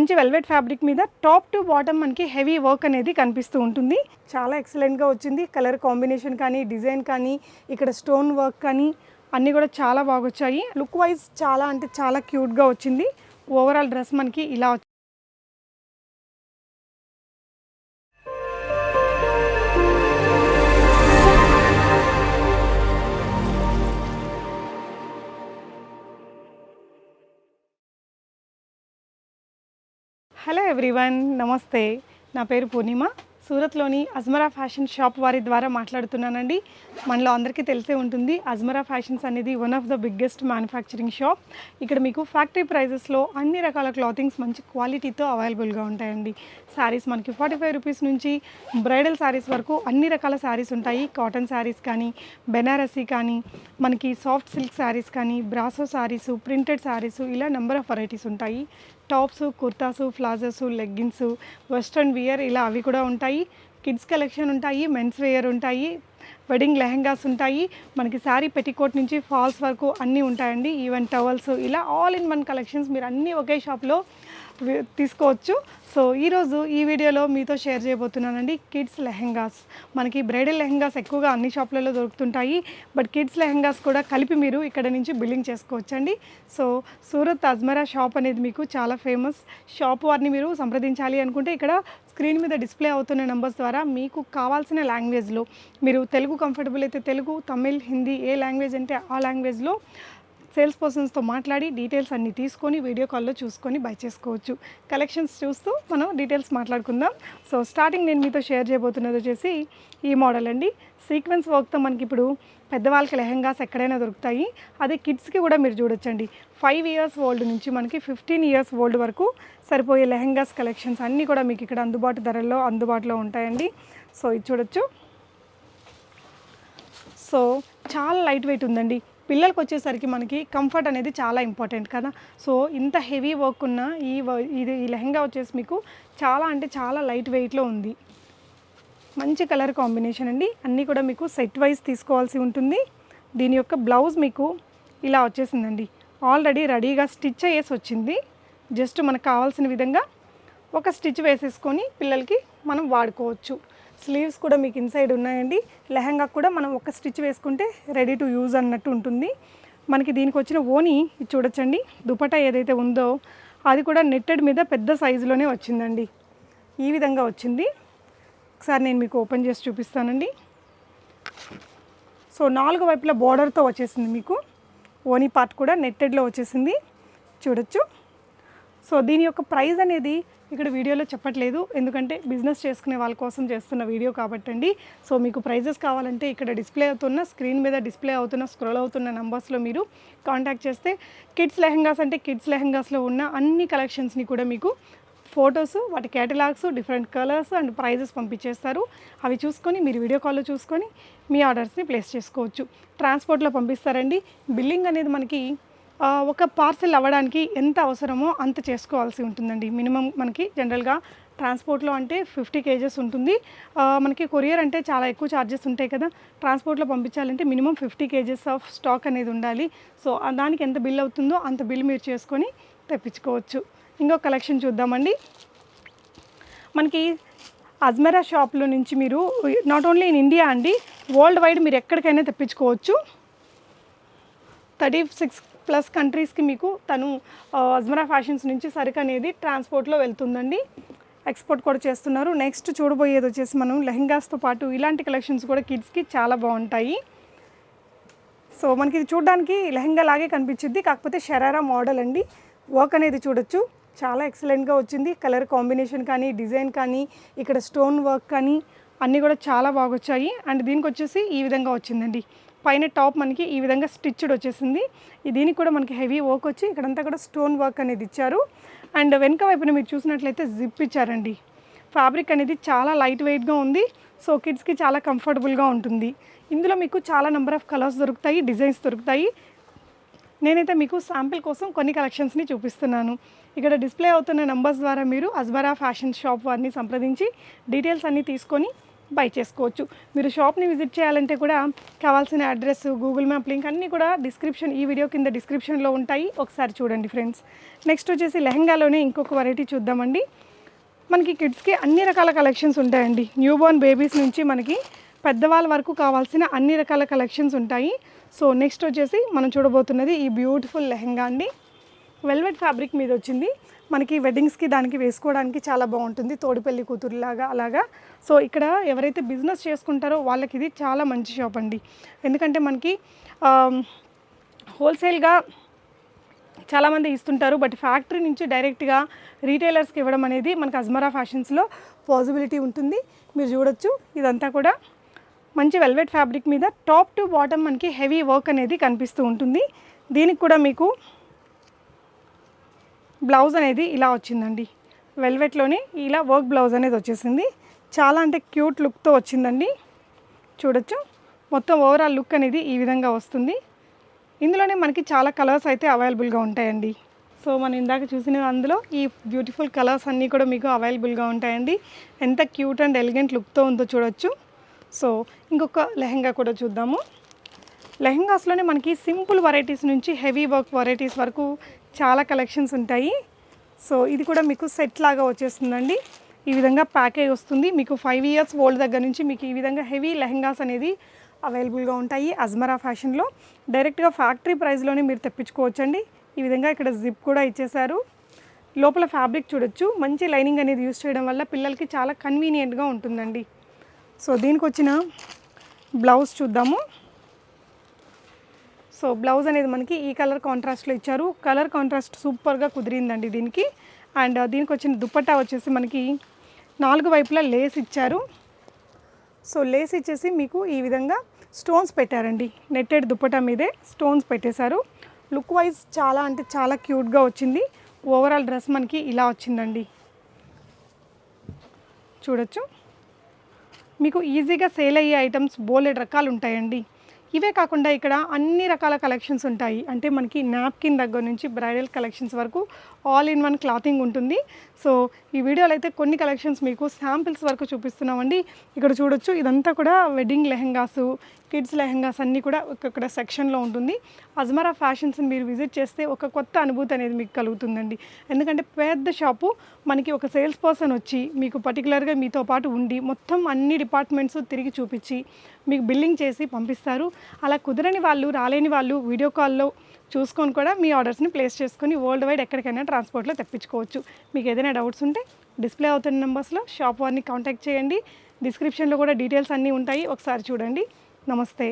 మంచి velvet fabric మీద top to bottom మనకి హెవీ వర్క్ అనేది కనిపిస్తూ ఉంటుంది. చాలా ఎక్సలెంట్గా వచ్చింది. కలర్ కాంబినేషన్ కానీ డిజైన్ కానీ ఇక్కడ స్టోన్ వర్క్ కానీ అన్నీ కూడా చాలా బాగా వచ్చాయి లుక్ వైజ్ చాలా అంటే చాలా క్యూట్గా వచ్చింది. ఓవరాల్ డ్రెస్ మనకి ఇలా హలో ఎవ్రీవన్ నమస్తే. నా పేరు పూర్ణిమ. సూరత్లోని అజ్మరా ఫ్యాషన్ షాప్ వారి ద్వారా మాట్లాడుతున్నానండి. మనలో అందరికీ తెలిసే ఉంటుంది అజ్మరా ఫ్యాషన్స్ అనేది one of the biggest manufacturing shop. ఇక్కడ మీకు ఫ్యాక్టరీ ప్రైజెస్లో అన్ని రకాల క్లాతింగ్స్ మంచి క్వాలిటీతో అవైలబుల్గా ఉంటాయండి. శారీస్ మనకి ఫార్టీ ఫైవ్ రూపీస్ నుంచి బ్రైడల్ శారీస్ వరకు అన్ని రకాల శారీస్ ఉంటాయి. కాటన్ శారీస్ కానీ బెనారసీ కానీ మనకి సాఫ్ట్ సిల్క్ శారీస్ కానీ బ్రాసో శారీస్ ప్రింటెడ్ శారీస్ ఇలా నెంబర్ ఆఫ్ వెరైటీస్ ఉంటాయి. Tops kurtas palazzos leggings western wear ఇలా అవి కూడా ఉంటాయి. కిడ్స్ కలెక్షన్ ఉంటాయి మెన్స్ వేర్ ఉంటాయి వెడ్డింగ్ లెహంగాస్ ఉంటాయి. మనకి శారీ పెట్టికోట్ నుంచి ఫాల్స్ వరకు అన్నీ ఉంటాయండి. ఈవెన్ టవల్స్ ఇలా ఆల్ ఇన్ వన్ కలెక్షన్స్ మీరు అన్నీ ఒకే షాప్లో తీసుకోవచ్చు. సో ఈరోజు ఈ వీడియోలో మీతో షేర్ చేయబోతున్నానండి కిడ్స్ లెహెంగాస్. మనకి బ్రైడల్ లెహెంగాస్ ఎక్కువగా అన్ని షాపులలో దొరుకుతుంటాయి. బట్ కిడ్స్ లెహెంగాస్ కూడా కలిపి మీరు ఇక్కడ నుంచి బిల్లింగ్ చేసుకోవచ్చండి. సో సూరత్ అజ్మరా షాప్ అనేది మీకు చాలా ఫేమస్. షాప్ వారిని మీరు సంప్రదించాలి అనుకుంటే ఇక్కడ స్క్రీన్ మీద డిస్ప్లే అవుతున్న నెంబర్స్ ద్వారా మీకు కావాల్సిన లాంగ్వేజ్లో మీరు తెలుగు కంఫర్టబుల్ అయితే తెలుగు తమిళ్ హిందీ ఏ లాంగ్వేజ్ అంటే ఆ లాంగ్వేజ్లో సేల్స్ పర్సన్స్తో మాట్లాడి డీటెయిల్స్ అన్ని తీసుకొని వీడియో కాల్లో చూసుకొని బై చేసుకోవచ్చు. కలెక్షన్స్ చూస్తూ మనం డీటెయిల్స్ మాట్లాడుకుందాం. సో స్టార్టింగ్ నేను మీతో షేర్ చేయబోతున్నది వచ్చేసి ఈ మోడల్ అండి. సీక్వెన్స్ వర్క్తో మనకి ఇప్పుడు పెద్దవాళ్ళకి లెహంగాస్ ఎక్కడైనా దొరుకుతాయి. అదే కిడ్స్కి కూడా మీరు చూడొచ్చండి. ఫైవ్ ఇయర్స్ ఓల్డ్ నుంచి మనకి ఫిఫ్టీన్ ఇయర్స్ ఓల్డ్ వరకు సరిపోయే లెహంగాస్ కలెక్షన్స్ అన్నీ కూడా మీకు ఇక్కడ అందుబాటు ధరల్లో అందుబాటులో ఉంటాయండి. సో ఇది చూడొచ్చు. సో చాలా లైట్ వెయిట్ ఉందండి. పిల్లలకి వచ్చేసరికి మనకి కంఫర్ట్ అనేది చాలా ఇంపార్టెంట్ కదా. సో ఇంత హెవీ వర్క్ ఉన్న ఈ వ- ఇది ఈ లెహంగా వచ్చేసి మీకు చాలా అంటే చాలా లైట్ వెయిట్లో ఉంది. మంచి కలర్ కాంబినేషన్ అండి. అన్నీ కూడా మీకు సెట్ వైజ్ తీసుకోవాల్సి ఉంటుంది. దీని యొక్క బ్లౌజ్ మీకు ఇలా వచ్చేసిందండి. ఆల్రెడీ రెడీగా స్టిచ్ అయ్యేసి వచ్చింది. జస్ట్ మనకు కావాల్సిన విధంగా ఒక స్టిచ్ వేసేసుకొని పిల్లలకి మనం వాడుకోవచ్చు. స్లీవ్స్ కూడా మీకు ఇన్సైడ్ ఉన్నాయండి. లెహంగా కూడా మనం ఒక స్టిచ్ వేసుకుంటే రెడీ టు యూజ్ అన్నట్టు ఉంటుంది. మనకి దీనికి వచ్చిన ఓని చూడొచ్చండి. దుపటా ఏదైతే ఉందో అది కూడా నెట్టెడ్ మీద పెద్ద సైజులోనే వచ్చిందండి. ఈ విధంగా వచ్చింది. ఒకసారి నేను మీకు ఓపెన్ చేసి చూపిస్తానండి. సో నాలుగు వైపుల బోర్డర్తో వచ్చేసింది మీకు. ఓనీ పార్ట్ కూడా నెట్టెడ్లో వచ్చేసింది. చూడొచ్చు. సో దీని యొక్క ప్రైస్ అనేది ఇక్కడ వీడియోలో చెప్పట్లేదు. ఎందుకంటే బిజినెస్ చేసుకునే వాళ్ళ కోసం చేస్తున్న వీడియో కాబట్టి అండి సో మీకు ప్రైజెస్ కావాలంటే ఇక్కడ డిస్ప్లే అవుతున్న స్క్రీన్ మీద డిస్ప్లే అవుతున్న స్క్రోల్ అవుతున్న నంబర్స్లో మీరు కాంటాక్ట్ చేస్తే కిడ్స్ లెహంగాస్ అంటే కిడ్స్ లెహంగాస్లో ఉన్న అన్ని కలెక్షన్స్ని కూడా మీకు ఫొటోస్ వాటి catalogues different colours and prices పంపించేస్తారు. అవి చూసుకొని మీరు వీడియో కాల్లో చూసుకొని మీ ఆర్డర్స్ని ప్లేస్ చేసుకోవచ్చు. ట్రాన్స్పోర్ట్లో పంపిస్తారండి. బిల్లింగ్ అనేది మనకి ఒక పార్సెల్ అవ్వడానికి ఎంత అవసరమో అంత చేసుకోవాల్సి ఉంటుందండి. మినిమం మనకి జనరల్గా ట్రాన్స్పోర్ట్లో అంటే ఫిఫ్టీ కేజెస్ ఉంటుంది. మనకి కొరియర్ అంటే చాలా ఎక్కువ ఛార్జెస్ ఉంటాయి కదా. ట్రాన్స్పోర్ట్లో పంపించాలంటే minimum fifty kgs of stock అనేది ఉండాలి. సో దానికి ఎంత బిల్ అవుతుందో అంత బిల్ మీరు చేసుకొని తెప్పించుకోవచ్చు. ఇంకో కలెక్షన్ చూద్దామండి. మనకి అజ్మెరా షాప్లో నుంచి మీరు నాట్ ఓన్లీ ఇన్ ఇండియా అండి వరల్డ్ వైడ్ మీరు ఎక్కడికైనా తెప్పించుకోవచ్చు. థర్టీ సిక్స్ ప్లస్ కంట్రీస్కి మీకు తను అజ్మరా ఫ్యాషన్స్ నుంచి సరుకు అనేది ట్రాన్స్పోర్ట్లో వెళ్తుందండి. ఎక్స్పోర్ట్ కూడా చేస్తున్నారు. నెక్స్ట్ చూడబోయేది వచ్చేసి మనం లెహంగాస్తో పాటు ఇలాంటి కలెక్షన్స్ కూడా కిడ్స్కి చాలా బాగుంటాయి. సో మనకి ఇది చూడడానికి లెహంగా లాగే కనిపించింది కాకపోతే షరారా మోడల్ అండి. వర్క్ అనేది చూడొచ్చు. చాలా ఎక్సలెంట్గా వచ్చింది. కలర్ కాంబినేషన్ కానీ డిజైన్ కానీ ఇక్కడ స్టోన్ వర్క్ కానీ అన్నీ కూడా చాలా బాగా వచ్చాయి అండ్ దీనికి వచ్చేసి ఈ విధంగా వచ్చిందండి. పైన టాప్ మనకి ఈ విధంగా స్టిచ్డ్ వచ్చేసింది. దీనికి కూడా మనకి హెవీ వర్క్ వచ్చి ఇక్కడంతా కూడా స్టోన్ వర్క్ అనేది ఇచ్చారు. అండ్ వెనక వైపున మీరు చూసినట్లయితే జిప్ ఇచ్చారండి. ఫ్యాబ్రిక్ అనేది చాలా లైట్ వెయిట్గా ఉంది. సో కిడ్స్కి చాలా కంఫర్టబుల్గా ఉంటుంది. ఇందులో మీకు చాలా నెంబర్ ఆఫ్ కలర్స్ దొరుకుతాయి డిజైన్స్ దొరుకుతాయి. నేనైతే మీకు శాంపిల్ కోసం కొన్ని కలెక్షన్స్ని చూపిస్తున్నాను. ఇక్కడ డిస్ప్లే అవుతున్న నెంబర్స్ ద్వారా మీరు అజ్మరా ఫ్యాషన్ షాప్ వారిని సంప్రదించి డీటెయిల్స్ అన్నీ తీసుకొని బై చేసుకోవచ్చు. మీరు షాప్ని విజిట్ చేయాలంటే కూడా కావాల్సిన అడ్రస్ గూగుల్ మ్యాప్ లింక్ అన్నీ కూడా డిస్క్రిప్షన్ ఈ వీడియో కింద డిస్క్రిప్షన్లో ఉంటాయి. ఒకసారి చూడండి ఫ్రెండ్స్. నెక్స్ట్ వచ్చేసి లెహంగాలోనే ఇంకొక వెరైటీ చూద్దామండి. మనకి కిడ్స్కి అన్ని రకాల కలెక్షన్స్ ఉంటాయండి. న్యూ బోర్న్ బేబీస్ నుంచి మనకి పెద్దవాళ్ళ వరకు కావాల్సిన అన్ని రకాల కలెక్షన్స్ ఉంటాయి. సో నెక్స్ట్ వచ్చేసి మనం చూడబోతున్నది ఈ బ్యూటిఫుల్ లెహంగా అండి. వెల్వెట్ ఫ్యాబ్రిక్ మీద వచ్చింది మనకి వెడ్డింగ్స్కి దానికి వేసుకోవడానికి చాలా బాగుంటుంది. తోడిపల్లి కూతురులాగా అలాగా. సో ఇక్కడ ఎవరైతే బిజినెస్ చేసుకుంటారో వాళ్ళకి ఇది చాలా మంచి షాప్ అండి. ఎందుకంటే మనకి హోల్సేల్గా చాలామంది ఇస్తుంటారు. బట్ ఫ్యాక్టరీ నుంచి డైరెక్ట్గా రీటైలర్స్కి ఇవ్వడం అనేది మనకు అజ్మరా ఫ్యాషన్స్లో పాసిబిలిటీ ఉంటుంది. మీరు చూడొచ్చు. ఇదంతా కూడా మంచి వెల్వెట్ ఫ్యాబ్రిక్ మీద టాప్ టు బాటమ్ మనకి హెవీ వర్క్ అనేది కనిపిస్తూ ఉంటుంది. దీనికి కూడా మీకు బ్లౌజ్ అనేది ఇలా వచ్చిందండి. వెల్వెట్లోనే ఇలా వర్క్ బ్లౌజ్ అనేది వచ్చేసింది. చాలా అంటే క్యూట్ లుక్తో వచ్చిందండి. చూడొచ్చు. మొత్తం ఓవరాల్ లుక్ అనేది ఈ విధంగా వస్తుంది. ఇందులోనే మనకి చాలా కలర్స్ అయితే అవైలబుల్గా ఉంటాయండి. సో మనం ఇందాక చూసిన అందులో ఈ బ్యూటిఫుల్ కలర్స్ అన్నీ కూడా మీకు అవైలబుల్గా ఉంటాయండి. ఎంత క్యూట్ అండ్ ఎలిగెంట్ లుక్తో ఉందో చూడొచ్చు. సో ఇంకొక లెహంగా కూడా చూద్దాము. లెహంగాస్లోనే మనకి సింపుల్ వెరైటీస్ నుంచి హెవీ వర్క్ వెరైటీస్ వరకు చాలా కలెక్షన్స్ ఉంటాయి. సో ఇది కూడా మీకు సెట్ లాగా వచ్చేస్తుందండి. ఈ విధంగా ప్యాకేజ్ వస్తుంది. మీకు ఫైవ్ ఇయర్స్ ఓల్డ్ దగ్గర నుంచి మీకు ఈ విధంగా హెవీ లెహంగాస్ అనేది అవైలబుల్గా ఉంటాయి అజ్మరా ఫ్యాషన్లో డైరెక్ట్గా ఫ్యాక్టరీ ప్రైస్లోనే మీరు తెప్పించుకోవచ్చండి. ఈ విధంగా ఇక్కడ జిప్ కూడా ఇచ్చేశారు. లోపల ఫ్యాబ్రిక్ చూడొచ్చు. మంచి లైనింగ్ అనేది యూస్ చేయడం వల్ల పిల్లలకి చాలా కన్వీనియంట్గా ఉంటుందండి. సో దీనికి వచ్చిన బ్లౌజ్ చూద్దాము. సో బ్లౌజ్ అనేది మనకి ఈ కలర్ కాంట్రాస్ట్లో ఇచ్చారు. కలర్ కాంట్రాస్ట్ సూపర్గా కుదిరిందండి దీనికి. అండ్ దీనికి వచ్చిన దుప్పట్టా వచ్చేసి మనకి నాలుగు వైపులా లేస్ ఇచ్చారు. సో లేస్ ఇచ్చేసి మీకు ఈ విధంగా స్టోన్స్ పెట్టారండి. నెట్టెడ్ దుప్పటా మీదే స్టోన్స్ పెట్టేశారు. లుక్ వైజ్ చాలా అంటే చాలా క్యూట్గా వచ్చింది. ఓవరాల్ డ్రెస్ మనకి ఇలా వచ్చిందండి. చూడొచ్చు. మీకు ఈజీగా సేల్ అయ్యే ఐటమ్స్ బోలెడ్ రకాలు ఉంటాయండి. ఇవే కాకుండా ఇక్కడ అన్ని రకాల కలెక్షన్స్ ఉంటాయి. అంటే మనకి నాప్కిన్ దగ్గర నుంచి బ్రైడల్ కలెక్షన్స్ వరకు ఆల్ ఇన్ వన్ క్లాతింగ్ ఉంటుంది. సో ఈ వీడియోలో అయితే కొన్ని కలెక్షన్స్ మీకు శాంపిల్స్ వరకు చూపిస్తున్నామండి. ఇక్కడ చూడొచ్చు ఇదంతా కూడా వెడ్డింగ్ లెహంగాస్ కిడ్స్ లెహంగాస్ అన్నీ కూడా ఇక్కడ సెక్షన్లో ఉంటుంది. అజ్మరా ఫ్యాషన్స్ని మీరు విజిట్ చేస్తే ఒక కొత్త అనుభూతి అనేది మీకు కలుగుతుందండి. ఎందుకంటే పెద్ద షాపు మనకి ఒక సేల్స్ పర్సన్ వచ్చి మీకు పర్టికులర్గా మీతో పాటు ఉండి మొత్తం అన్ని డిపార్ట్మెంట్స్ తిరిగి చూపించి మీకు బిల్లింగ్ చేసి పంపిస్తారు. అలా కుదరని వాళ్ళు రాలేని వాళ్ళు వీడియో కాల్లో చూసుకొని కూడా మీ ఆర్డర్స్ని ప్లేస్ చేసుకొని వరల్డ్ వైడ్ ఎక్కడికైనా ట్రాన్స్పోర్ట్లో తెప్పించుకోవచ్చు. మీకు ఏదైనా డౌట్స్ ఉంటే డిస్ప్లే అవుతున్న నెంబర్స్లో షాప్ వారిని కాంటాక్ట్ చేయండి. డిస్క్రిప్షన్లో కూడా డీటెయిల్స్ అన్నీ ఉంటాయి. ఒకసారి చూడండి. నమస్తే.